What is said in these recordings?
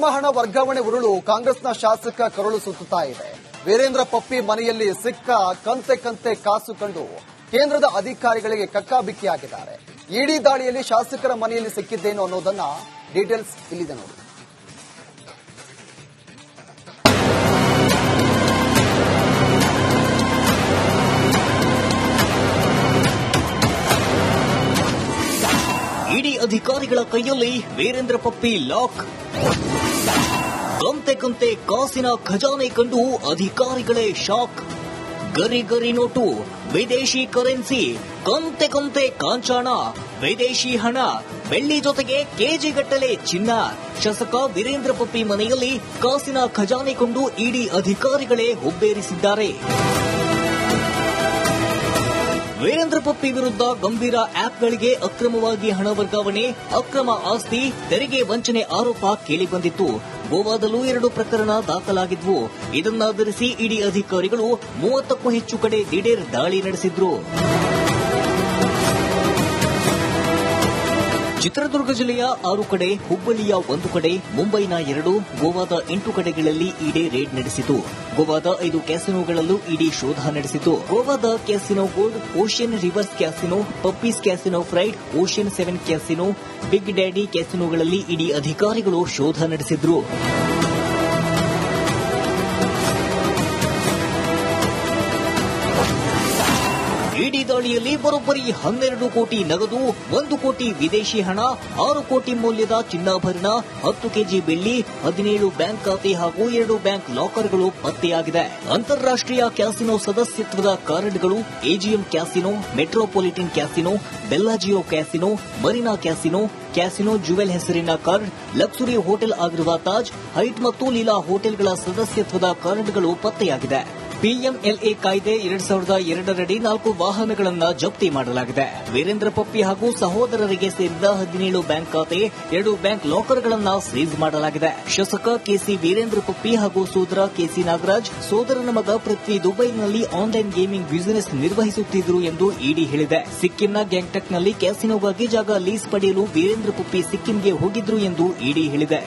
ಅಕ್ರಮ ಹಣ ವರ್ಗಾವಣೆ ಉರುಳು ಕಾಂಗ್ರೆಸ್ನ ಶಾಸಕ ಕರುಳು ಸುತ್ತುತ್ತಾ ಇದೆ. ವೀರೇಂದ್ರ ಪಪ್ಪಿ ಮನೆಯಲ್ಲಿ ಸಿಕ್ಕ ಕಂತೆ ಕಂತೆ ಕಾಸು ಕಂಡು ಕೇಂದ್ರದ ಅಧಿಕಾರಿಗಳಿಗೆ ಕಕ್ಕಾಬಿಕ್ಕಿಯಾಗಿದ್ದಾರೆ. ಇಡಿ ದಾಳಿಯಲ್ಲಿ ಶಾಸಕರ ಮನೆಯಲ್ಲಿ ಸಿಕ್ಕಿದ್ದೇನು ಅನ್ನೋದನ್ನ ಡೀಟೇಲ್ಸ್ ಇಲ್ಲಿದೆ ನೋಡಿ. ಇಡಿ ಅಧಿಕಾರಿಗಳ ಕೈಯಲ್ಲಿ ವೀರೇಂದ್ರ ಪಪ್ಪಿ ಲಾಕ್. ಕಂತೆ ಕಂತೆ ಕಾಸಿನ ಖಜಾನೆ ಕಂಡು ಅಧಿಕಾರಿಗಳೇ ಶಾಕ್. ಗರಿ ಗರಿ ನೋಟು ವಿದೇಶಿ ಕರೆನ್ಸಿ ಕಂತೆ ಕಂತೆ ಕಾಂಚಾಣ, ವಿದೇಶಿ ಹಣ, ಬೆಳ್ಳಿ ಜೊತೆಗೆ ಕೆಜಿಗಟ್ಟಲೆ ಚಿನ್ನ. ಶಾಸಕ ವೀರೇಂದ್ರ ಪಪ್ಪಿ ಮನೆಯಲ್ಲಿ ಕಾಸಿನ ಖಜಾನೆ ಕೊಂಡು ಇಡಿ ಅಧಿಕಾರಿಗಳೇ ಹುಬ್ಬೇರಿಸಿದ್ದಾರೆ. ವೀರೇಂದ್ರ ಪಪ್ಪಿ ವಿರುದ್ಧ ಗಂಭೀರ ಆಪ್ಗಳಿಗೆ ಅಕ್ರಮವಾಗಿ ಹಣ ವರ್ಗಾವಣೆ, ಅಕ್ರಮ ಆಸ್ತಿ, ತೆರಿಗೆ ವಂಚನೆ ಆರೋಪ ಕೇಳಿಬಂದಿತ್ತು. ಗೋವಾದಲ್ಲೂ ಎರಡು ಪ್ರಕರಣ ದಾಖಲಾಗಿದ್ವು. ಇದನ್ನಾಧರಿಸಿ ಇಡಿ ಅಧಿಕಾರಿಗಳು ಮೂವತ್ತಕ್ಕೂ ಹೆಚ್ಚು ಕಡೆ ದಿಢೀರ್ ದಾಳಿ ನಡೆಸಿದ್ರು. ಚಿತ್ರದುರ್ಗ ಜಿಲ್ಲೆಯ ಆರು ಕಡೆ, ಹುಬ್ಬಳ್ಳಿಯ ಒಂದು ಕಡೆ, ಮುಂಬೈನ ಎರಡು, ಗೋವಾದ ಎಂಟು ಕಡೆಗಳಲ್ಲಿ ಇಡೀ ರೇಡ್ ನಡೆಸಿತು. ಗೋವಾದ ಐದು ಕ್ಯಾಸಿನೋಗಳಲ್ಲೂ ಇಡೀ ಶೋಧ ನಡೆಸಿತು. ಗೋವಾದ casino Gold, Ocean Rivers casino, Puppy's casino Pride, Ocean Seven casino, Big Daddy ಕ್ಯಾಸಿನೋಗಳಲ್ಲಿ ED ಅಧಿಕಾರಿಗಳು ಶೋಧ ನಡೆಸಿದ್ರು. ದಾಳಿಯಲ್ಲಿ ಬರೋಬ್ಬರಿ ಹನ್ನೆರಡು ಕೋಟಿ ನಗದು, ಒಂದು ಕೋಟಿ ವಿದೇಶಿ ಹಣ, ಆರು ಕೋಟಿ ಮೌಲ್ಯದ ಚಿನ್ನಾಭರಣ, ಹತ್ತು ಕೆಜಿ ಬೆಳ್ಳಿ, ಹದಿನೇಳು ಬ್ಯಾಂಕ್ ಖಾತೆ ಹಾಗೂ ಎರಡು ಬ್ಯಾಂಕ್ ಲಾಕರ್ಗಳು ಪತ್ತೆಯಾಗಿದೆ. ಅಂತಾರಾಷ್ಟ್ರೀಯ ಕ್ಯಾಸಿನೋ ಸದಸ್ಯತ್ವದ ಕಾರ್ಡ್ಗಳು, AGM casino, Metropolitan casino, Bellagio casino, Marina casino casino Jewel ಹೆಸರಿನ ಕಾರ್ಡ್, ಲಕ್ಸುರಿ ಹೋಟೆಲ್ ಆಗಿರುವ ತಾಜ್, ಹೈಟ್ ಮತ್ತು ಲೀಲಾ ಹೋಟೆಲ್ಗಳ ಸದಸ್ಯತ್ವದ ಕಾರ್ಡ್ಗಳು ಪತ್ತೆಯಾಗಿದೆ. ಪಿಎಂಎಲ್ಎ ಕಾಯ್ದೆ ಎರಡ್ ಸಾವಿರದ ಎರಡರಡಿ ನಾಲ್ಕು ವಾಹನಗಳನ್ನು ಜಪ್ತಿ ಮಾಡಲಾಗಿದೆ. ವೀರೇಂದ್ರ ಪಪ್ಪಿ ಹಾಗೂ ಸಹೋದರರಿಗೆ ಸೇರಿದ ಹದಿನೇಳು ಬ್ಯಾಂಕ್ ಖಾತೆ, ಎರಡು ಬ್ಯಾಂಕ್ ಲಾಕರ್ಗಳನ್ನು ಸೀಸ್ ಮಾಡಲಾಗಿದೆ. ಶಾಸಕ ಕೆಸಿ ವೀರೇಂದ್ರ ಪಪ್ಪಿ ಹಾಗೂ ಸೋದರ ಕೆಸಿ ನಾಗರಾಜ್, ಸೋದರನ ಮಗ ಪೃಥ್ವಿ ದುಬೈನಲ್ಲಿ ಆನ್ಲೈನ್ ಗೇಮಿಂಗ್ ಬಿಸಿನೆಸ್ ನಿರ್ವಹಿಸುತ್ತಿದ್ದರು ಎಂದು ಇಡಿ ಹೇಳಿದೆ. ಸಿಕ್ಕಿಂನ ಗ್ಯಾಂಗ್ಟಕ್ನಲ್ಲಿ ಕ್ಯಾಸಿನೋಗಾಗಿ ಜಾಗ ಲೀಸ್ ಪಡೆಯಲು ವೀರೇಂದ್ರ ಪಪ್ಪಿ ಸಿಕ್ಕಿಂಗೆ ಹೋಗಿದ್ರು ಎಂದು ಇಡಿ ಹೇಳಿದೆ.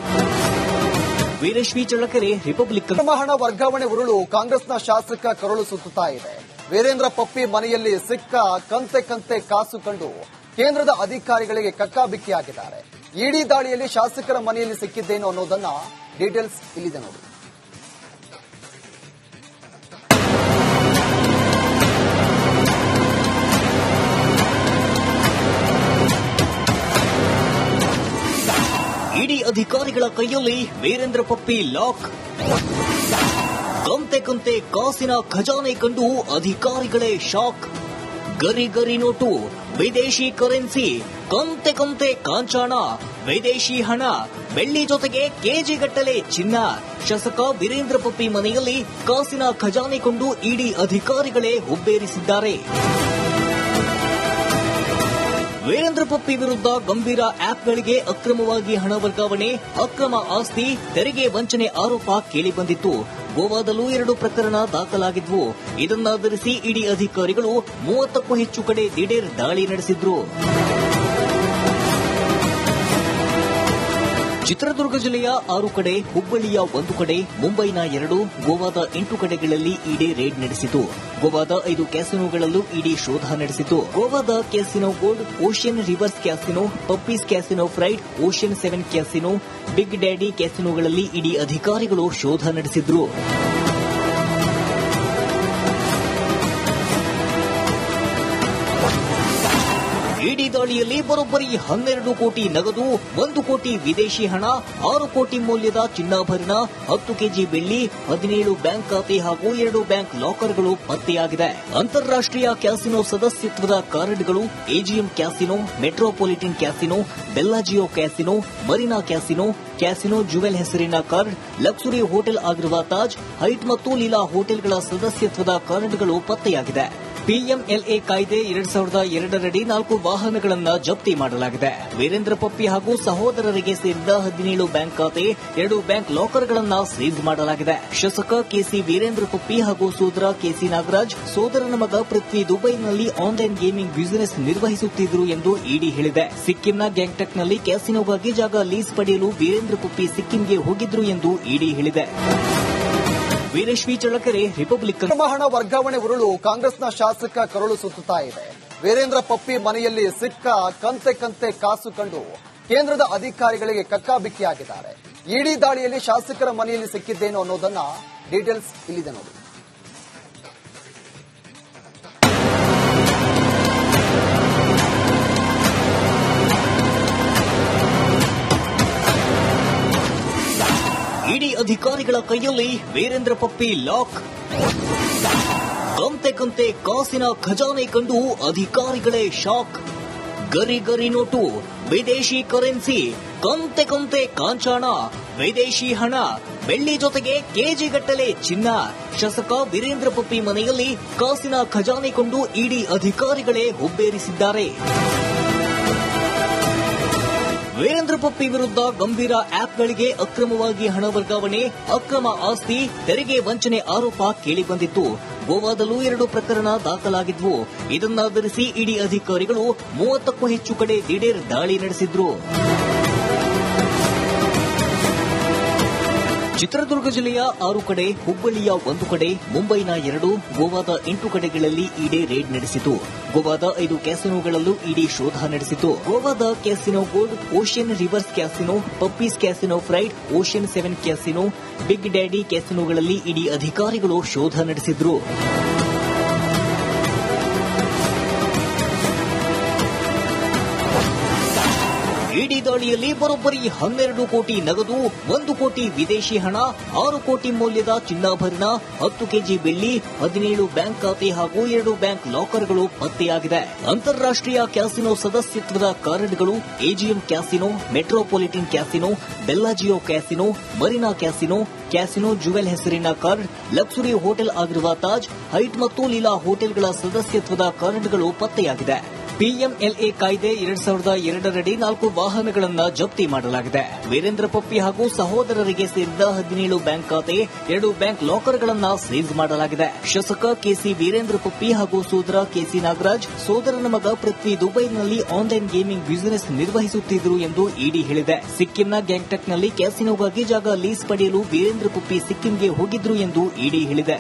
ವೀರಶ್ವಿ ಚಳ್ಳಕೆರೆ ರಿಪಬ್ಲಿಕ್ ಹಣ ವರ್ಗಾವಣೆ ಉರುಳು, ಕಾಂಗ್ರೆಸ್ನ ಶಾಸಕ ಕರುಳು ಸುತ್ತುತ್ತಾ ಇದೆ. ವೀರೇಂದ್ರ ಪಪ್ಪಿ ಮನೆಯಲ್ಲಿ ಸಿಕ್ಕ ಕಂತೆ ಕಂತೆ ಕಾಸು ಕಂಡು ಕೇಂದ್ರದ ಅಧಿಕಾರಿಗಳಿಗೆ ಕಕ್ಕಾಬಿಕ್ಕಿಯಾಗಿದ್ದಾರೆ. ಇಡಿ ದಾಳಿಯಲ್ಲಿ ಶಾಸಕರ ಮನೆಯಲ್ಲಿ ಸಿಕ್ಕಿದ್ದೇನು ಅನ್ನೋದನ್ನ ಡೀಟೇಲ್ಸ್ ಇಲ್ಲಿದೆ ನೋಡಿ. ಅಧಿಕಾರಿಗಳ ಕೈಯಲ್ಲಿ ವೀರೇಂದ್ರ ಪಪ್ಪಿ ಲಾಕ್ ಕಂತೆ ಕಂತೆ ಕಾಸಿನ ಖಜಾನೆ ಕಂಡು ಅಧಿಕಾರಿಗಳೇ ಶಾಕ್ ಗರಿ ಗರಿ ನೋಟು, ವಿದೇಶಿ ಕರೆನ್ಸಿ ಕಂತೆ ಕಂತೆ ಕಾಂಚಾಣ ವಿದೇಶಿ ಹಣ, ಬೆಳ್ಳಿ ಜೊತೆಗೆ ಕೆಜಿಗಟ್ಟಲೆ ಚಿನ್ನ. ಶಾಸಕ ವೀರೇಂದ್ರ ಪಪ್ಪಿ ಮನೆಯಲ್ಲಿ ಕಾಸಿನ ಖಜಾನೆ ಕೊಂಡು ಇಡಿ ಅಧಿಕಾರಿಗಳೇ ಹುಬ್ಬೇರಿಸಿದ್ದಾರೆ. ವೀರೇಂದ್ರ ಪಪ್ಪಿ ವಿರುದ್ಧ ಗಂಭೀರ ಆಪ್ಗಳಿಗೆ ಅಕ್ರಮವಾಗಿ ಹಣ ವರ್ಗಾವಣೆ, ಅಕ್ರಮ ಆಸ್ತಿ, ತೆರಿಗೆ ವಂಚನೆ ಆರೋಪ ಕೇಳಿಬಂದಿತ್ತು. ಗೋವಾದಲ್ಲೂ ಎರಡು ಪ್ರಕರಣ ದಾಖಲಾಗಿದ್ವು. ಇದನ್ನಾಧರಿಸಿ ಇಡಿ ಅಧಿಕಾರಿಗಳು ಮೂವತ್ತಕ್ಕೂ ಹೆಚ್ಚು ಕಡೆ ದಿಢೀರ್ ದಾಳಿ ನಡೆಸಿದ್ರು. ಚಿತ್ರದುರ್ಗ ಜಿಲ್ಲೆಯ ಆರು ಕಡೆ, ಹುಬ್ಬಳ್ಳಿಯ ಒಂದು ಕಡೆ, ಮುಂಬೈನ ಎರಡು, ಗೋವಾದ ಎಂಟು ಕಡೆಗಳಲ್ಲಿ ಇಡಿ ರೇಡ್ ನಡೆಸಿತು. ಗೋವಾದ ಐದು ಕ್ಯಾಸಿನೋಗಳಲ್ಲೂ ಇಡಿ ಶೋಧ ನಡೆಸಿತು. ಗೋವಾದ casino Gold, Ocean Rivers casino, Puppy's casino, Pride, Ocean Seven casino, Big Daddy ಕ್ಯಾಸಿನೋಗಳಲ್ಲಿ ED ಅಧಿಕಾರಿಗಳು ಶೋಧ ನಡೆಸಿದ್ರು. ಇಡಿ ದಾಳಿಯಲ್ಲಿ ಬರೋಬ್ಬರಿ ಹನ್ನೆರಡು ಕೋಟಿ ನಗದು, ಒಂದು ಕೋಟಿ ವಿದೇಶಿ ಹಣ, ಆರು ಕೋಟಿ ಮೌಲ್ಯದ ಚಿನ್ನಾಭರಣ, ಹತ್ತು ಕೆಜಿ ಬೆಳ್ಳಿ, ಹದಿನೇಳು ಬ್ಯಾಂಕ್ ಖಾತೆ ಹಾಗೂ ಎರಡು ಬ್ಯಾಂಕ್ ಲಾಕರ್ಗಳು ಪತ್ತೆಯಾಗಿದೆ. ಅಂತಾರಾಷ್ಟ್ರೀಯ ಕ್ಯಾಸಿನೋ ಸದಸ್ಯತ್ವದ ಕಾರ್ಡ್ಗಳು, AGM casino, Metropolitan casino Bellagio casino, Marina casino casino Jewel ಹೆಸರಿನ ಕಾರ್ಡ್, ಲಕ್ಸುರಿ ಹೋಟೆಲ್ ಆಗಿರುವ ತಾಜ್, ಹೈಟ್ ಮತ್ತು ಲೀಲಾ ಹೋಟೆಲ್ಗಳ ಸದಸ್ಯತ್ವದ ಕಾರ್ಡ್ಗಳು ಪತ್ತೆಯಾಗಿದೆ. ಪಿಎಂಎಲ್ಎ ಕಾಯ್ದೆ ಎರಡ್ ಸಾವಿರದ ಎರಡರಡಿ ನಾಲ್ಕು ವಾಹನಗಳನ್ನು ಜಪ್ತಿ ಮಾಡಲಾಗಿದೆ. ವೀರೇಂದ್ರ ಪಪ್ಪಿ ಹಾಗೂ ಸಹೋದರರಿಗೆ ಸೇರಿದ ಹದಿನೇಳು ಬ್ಯಾಂಕ್ ಖಾತೆ, ಎರಡು ಬ್ಯಾಂಕ್ ಲಾಕರ್ಗಳನ್ನು ಸೀಜ್ ಮಾಡಲಾಗಿದೆ. ಶಾಸಕ ಕೆಸಿ ವೀರೇಂದ್ರ ಪಪ್ಪಿ ಹಾಗೂ ಸೋದರ ಕೆಸಿ ನಾಗರಾಜ್, ಸೋದರನ ಮಗ ಪೃಥ್ವಿ ದುಬೈನಲ್ಲಿ ಆನ್ಲೈನ್ ಗೇಮಿಂಗ್ ಬಿಸಿನೆಸ್ ನಿರ್ವಹಿಸುತ್ತಿದ್ದರು ಎಂದು ಇಡಿ ಹೇಳಿದೆ. ಸಿಕ್ಕಿಂನ ಗ್ಯಾಂಗ್ಟಕ್ನಲ್ಲಿ ಕ್ಯಾಸಿನೋಗಾಗಿ ಜಾಗ ಲೀಸ್ ಪಡೆಯಲು ವೀರೇಂದ್ರ ಪಪ್ಪಿ ಸಿಕ್ಕಿಂಗೆ ಹೋಗಿದ್ರು ಎಂದು ಇಡಿ ಹೇಳಿದೆ. ವೀರೇಶ್ವಿ ಚಳಕೆರೆ ರಿಪಬ್ಲಿಕನ್ ಹಣ ವರ್ಗಾವಣೆ ಉರುಳು ಕಾಂಗ್ರೆಸ್ನ ಶಾಸಕ ಕರುಳು ಸುತ್ತುತ್ತಾ ಇದೆ. ವೀರೇಂದ್ರ ಪಪ್ಪಿ ಮನೆಯಲ್ಲಿ ಸಿಕ್ಕ ಕಂತೆ ಕಂತೆ ಕಾಸು ಕಂಡು ಕೇಂದ್ರದ ಅಧಿಕಾರಿಗಳಿಗೆ ಕಕ್ಕಾಬಿಕ್ಕಿಯಾಗಿದ್ದಾರೆ. ಇಡೀ ದಾಳಿಯಲ್ಲಿ ಶಾಸಕರ ಮನೆಯಲ್ಲಿ ಸಿಕ್ಕಿದ್ದೇನು ಅನ್ನೋದನ್ನ ಡೀಟೇಲ್ಸ್ ಇಲ್ಲಿದೆ ನೋಡಿ. ಅಧಿಕಾರಿಗಳ ಕೈಯಲ್ಲಿ ವೀರೇಂದ್ರ ಪಪ್ಪಿ ಲಾಕ್. ಕಂತೆ ಕಂತೆ ಕಾಸಿನ ಖಜಾನೆ ಕಂಡು ಅಧಿಕಾರಿಗಳೇ ಶಾಕ್. ಗರಿ ಗರಿ ನೋಟು, ವಿದೇಶಿ ಕರೆನ್ಸಿ, ಕಂತೆ ಕಂತೆ ಕಾಂಚಾಣ, ವಿದೇಶಿ ಹಣ, ಬೆಳ್ಳಿ ಜೊತೆಗೆ ಕೆಜಿಗಟ್ಟಲೆ ಚಿನ್ನ. ಶಾಸಕ ವೀರೇಂದ್ರ ಪಪ್ಪಿ ಮನೆಯಲ್ಲಿ ಕಾಸಿನ ಖಜಾನೆ ಕೊಂಡು ಇಡಿ ಅಧಿಕಾರಿಗಳೇ ಹುಬ್ಬೇರಿಸಿದ್ದಾರೆ. ವೀರೇಂದ್ರ ಪಪ್ಪಿ ವಿರುದ್ಧ ಗಂಭೀರ ಆಪ್ಗಳಿಗೆ ಅಕ್ರಮವಾಗಿ ಹಣ ವರ್ಗಾವಣೆ, ಅಕ್ರಮ ಆಸ್ತಿ, ತೆರಿಗೆ ವಂಚನೆ ಆರೋಪ ಕೇಳಿಬಂದಿತ್ತು. ಗೋವಾದಲ್ಲೂ ಎರಡು ಪ್ರಕರಣ ದಾಖಲಾಗಿದ್ವು. ಇದನ್ನಾಧರಿಸಿ ಇಡಿ ಅಧಿಕಾರಿಗಳು ಮೂವತ್ತಕ್ಕೂ ಹೆಚ್ಚು ಕಡೆ ದಿಢೀರ್ ದಾಳಿ ನಡೆಸಿದ್ರು. ಚಿತ್ರದುರ್ಗ ಜಿಲ್ಲೆಯ ಆರು ಕಡೆ, ಹುಬ್ಬಳ್ಳಿಯ ಒಂದು ಕಡೆ, ಮುಂಬೈನ ಎರಡು, ಗೋವಾದ ಎಂಟು ಕಡೆಗಳಲ್ಲಿ ಇಡಿ ರೇಡ್ ನಡೆಸಿತು. ಗೋವಾದ ಐದು ಕ್ಯಾಸಿನೋಗಳಲ್ಲೂ ಇಡಿ ಶೋಧ ನಡೆಸಿತು. ಗೋವಾದ casino Gold Ocean Rivers casino Puppy's casino Pride Ocean Seven casino Big Daddy ಕ್ಯಾಸಿನೋಗಳಲ್ಲಿ ED ಅಧಿಕಾರಿಗಳು ಶೋಧ ನಡೆಸಿದ್ರು. ಇಡಿ ದಾಳಿಯಲ್ಲಿ ಬರೋಬ್ಬರಿ ಹನ್ನೆರಡು ಕೋಟಿ ನಗದು, ಒಂದು ಕೋಟಿ ವಿದೇಶಿ ಹಣ, ಆರು ಕೋಟಿ ಮೌಲ್ಯದ ಚಿನ್ನಾಭರಣ, ಹತ್ತು ಕೆಜಿ ಬೆಳ್ಳಿ, ಹದಿನೇಳು ಬ್ಯಾಂಕ್ ಖಾತೆ ಹಾಗೂ ಎರಡು ಬ್ಯಾಂಕ್ ಲಾಕರ್ಗಳು ಪತ್ತೆಯಾಗಿದೆ. ಅಂತಾರಾಷ್ಟ್ರೀಯ ಕ್ಯಾಸಿನೋ ಸದಸ್ಯತ್ವದ ಕಾರ್ಡ್ಗಳು AGM casino, Metropolitan casino Bellagio casino, Marina casino casino Jewel ಹೆಸರಿನ ಕಾರ್ಡ್, ಲಕ್ಸುರಿ ಹೋಟೆಲ್ ಆಗಿರುವ ತಾಜ್, ಹೈಟ್ ಮತ್ತು ಲೀಲಾ ಹೋಟೆಲ್ಗಳ ಸದಸ್ಯತ್ವದ ಕಾರ್ಡ್ಗಳು ಪತ್ತೆಯಾಗಿದೆ. ಪಿಎಂಎಲ್ಎ ಕಾಯ್ದೆ ಎರಡ್ ಸಾವಿರದ ಎರಡರಡಿ ನಾಲ್ಕು ವಾಹನಗಳನ್ನು ಜಪ್ತಿ ಮಾಡಲಾಗಿದೆ. ವೀರೇಂದ್ರ ಪಪ್ಪಿ ಹಾಗೂ ಸಹೋದರರಿಗೆ ಸೇರಿದ ಹದಿನೇಳು ಬ್ಯಾಂಕ್ ಖಾತೆ, ಎರಡು ಬ್ಯಾಂಕ್ ಲಾಕರ್ಗಳನ್ನು ಸೀಸ್ ಮಾಡಲಾಗಿದೆ. ಶಾಸಕ ಕೆಸಿ ವೀರೇಂದ್ರ ಪಪ್ಪಿ ಹಾಗೂ ಸೋದರ ಕೆಸಿ ನಾಗರಾಜ್, ಸೋದರನ ಮಗ ಪೃಥ್ವಿ ದುಬೈನಲ್ಲಿ ಆನ್ಲೈನ್ ಗೇಮಿಂಗ್ ಬಿಸಿನೆಸ್ ನಿರ್ವಹಿಸುತ್ತಿದ್ದರು ಎಂದು ಇಡಿ ಹೇಳಿದೆ. ಸಿಕ್ಕಿಂನ ಗ್ಯಾಂಗ್ಟಕ್ನಲ್ಲಿ ಕ್ಯಾಸಿನೋಗಾಗಿ ಜಾಗ ಲೀಸ್ ಪಡೆಯಲು ವೀರೇಂದ್ರ ಪಪ್ಪಿ ಸಿಕ್ಕಿಂಗೆ ಹೋಗಿದ್ರು ಎಂದು ಇಡಿ ಹೇಳಿದೆ.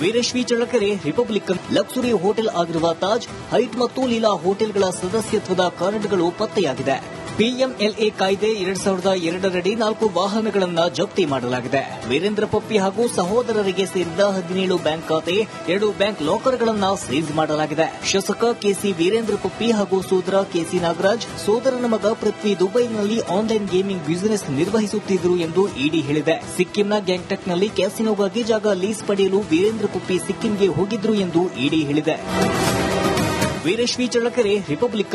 ವೀರೇಶ್ವಿ ಚಳಕರೆ ರಿಪಬ್ಲಿಕನ್ ಲಕ್ಸುರಿ ಹೋಟೆಲ್ ಆಗಿರುವ ತಾಜ್ ಹೈಟ್ ಮತ್ತು ಲೀಲಾ ಹೋಟೆಲ್ಗಳ ಸದಸ್ಯತ್ವದ ಕಾರ್ಡ್ಗಳು ಪತ್ತೆಯಾಗಿದೆ. ಪಿಎಂಎಲ್ಎ ಕಾಯ್ದೆ ಎರಡ್ ಸಾವಿರದ ಎರಡರಡಿ ನಾಲ್ಕು ವಾಹನಗಳನ್ನು ಜಪ್ತಿ ಮಾಡಲಾಗಿದೆ. ವೀರೇಂದ್ರ ಪಪ್ಪಿ ಹಾಗೂ ಸಹೋದರರಿಗೆ ಸೇರಿದ ಹದಿನೇಳು ಬ್ಯಾಂಕ್ ಖಾತೆ, ಎರಡು ಬ್ಯಾಂಕ್ ಲಾಕರ್ಗಳನ್ನು ಸೀಸ್ ಮಾಡಲಾಗಿದೆ. ಶಾಸಕ ಕೆಸಿ ವೀರೇಂದ್ರ ಪಪ್ಪಿ ಹಾಗೂ ಸೋದರ ಕೆಸಿ ನಾಗರಾಜ್, ಸೋದರನ ಮಗ ಪೃಥ್ವಿ ದುಬೈನಲ್ಲಿ ಆನ್ಲೈನ್ ಗೇಮಿಂಗ್ ಬಿಸಿನೆಸ್ ನಿರ್ವಹಿಸುತ್ತಿದ್ದರು ಎಂದು ಇಡಿ ಹೇಳಿದೆ. ಸಿಕ್ಕಿಂನ ಗ್ಯಾಂಗ್ಟಕ್ನಲ್ಲಿ ಕ್ಯಾಸಿನೋಗಾಗಿ ಜಾಗ ಲೀಸ್ ಪಡೆಯಲು ವೀರೇಂದ್ರ ಪಪ್ಪಿ ಸಿಕ್ಕಿಂಗೆ ಹೋಗಿದ್ರು ಎಂದು ಇಡಿ ಹೇಳಿದೆ. ವೀರೇಶ್ವಿ ಚಳಕರೆ ರಿಪಬ್ಲಿಕ್